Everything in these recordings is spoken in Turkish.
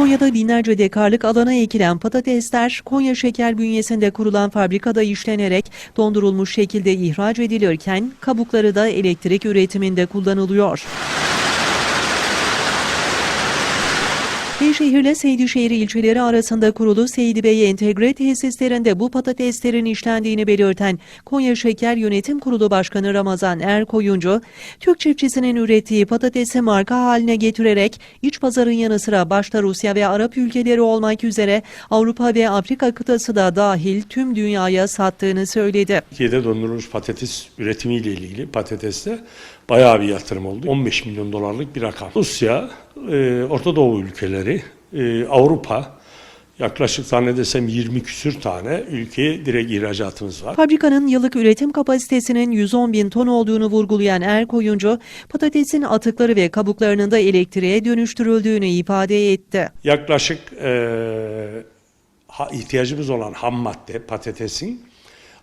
Konya'da binlerce dekarlık alana ekilen patatesler Konya Şeker bünyesinde kurulan fabrikada işlenerek dondurulmuş şekilde ihraç edilirken kabukları da elektrik üretiminde kullanılıyor. Beyşehir ile Seydişehir ilçeleri arasında kurulu Seydi Entegre tesislerinde bu patateslerin işlendiğini belirten Konya Şeker Yönetim Kurulu Başkanı Ramazan Erkoyuncu, Türk çiftçisinin ürettiği patatesi marka haline getirerek iç pazarın yanı sıra başta Rusya ve Arap ülkeleri olmak üzere Avrupa ve Afrika kıtası da dahil tüm dünyaya sattığını söyledi. Türkiye'de dondurulmuş patates üretimiyle ilgili patateste bayağı bir yatırım oldu. 15 milyon dolarlık bir rakam. Rusya, e, Orta Doğu ülkeleri, e, Avrupa yaklaşık zannedersem 20 küsür tane ülkeye direkt ihracatımız var. Fabrikanın yıllık üretim kapasitesinin 110 bin ton olduğunu vurgulayan Erkoyuncu, patatesin atıkları ve kabuklarının da elektriğe dönüştürüldüğünü ifade etti. Yaklaşık e, ha, ihtiyacımız olan ham madde patatesin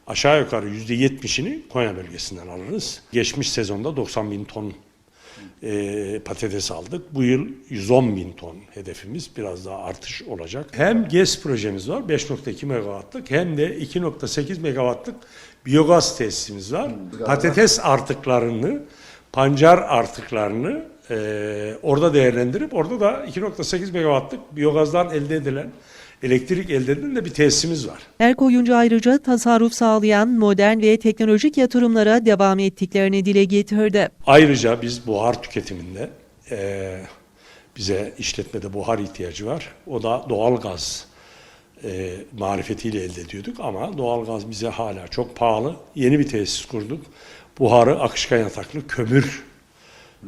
aşağı yukarı %70'ini Konya bölgesinden alırız. Geçmiş sezonda 90 bin ton e, patates aldık. Bu yıl 110 bin ton hedefimiz. Biraz daha artış olacak. Hem GES projemiz var 5.2 megawattlık hem de 2.8 megawattlık biyogaz tesisimiz var. Patates artıklarını, pancar artıklarını e, orada değerlendirip orada da 2.8 megawattlık biyogazdan elde edilen elektrik elde edilen de bir tesisimiz var. Erkoyuncu ayrıca tasarruf sağlayan modern ve teknolojik yatırımlara devam ettiklerini dile getirdi. Ayrıca biz buhar tüketiminde eee, bize işletmede buhar ihtiyacı var. O da doğal gaz eee, marifetiyle elde ediyorduk ama doğal gaz bize hala çok pahalı. Yeni bir tesis kurduk. Buharı akışkan yataklı kömür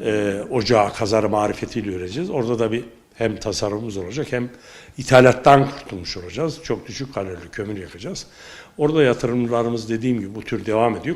eee ocağı kazarı marifetiyle üreteceğiz. Orada da bir hem tasarrufumuz olacak hem ithalattan kurtulmuş olacağız. Çok düşük kalorili kömür yakacağız. Orada yatırımlarımız dediğim gibi bu tür devam ediyor.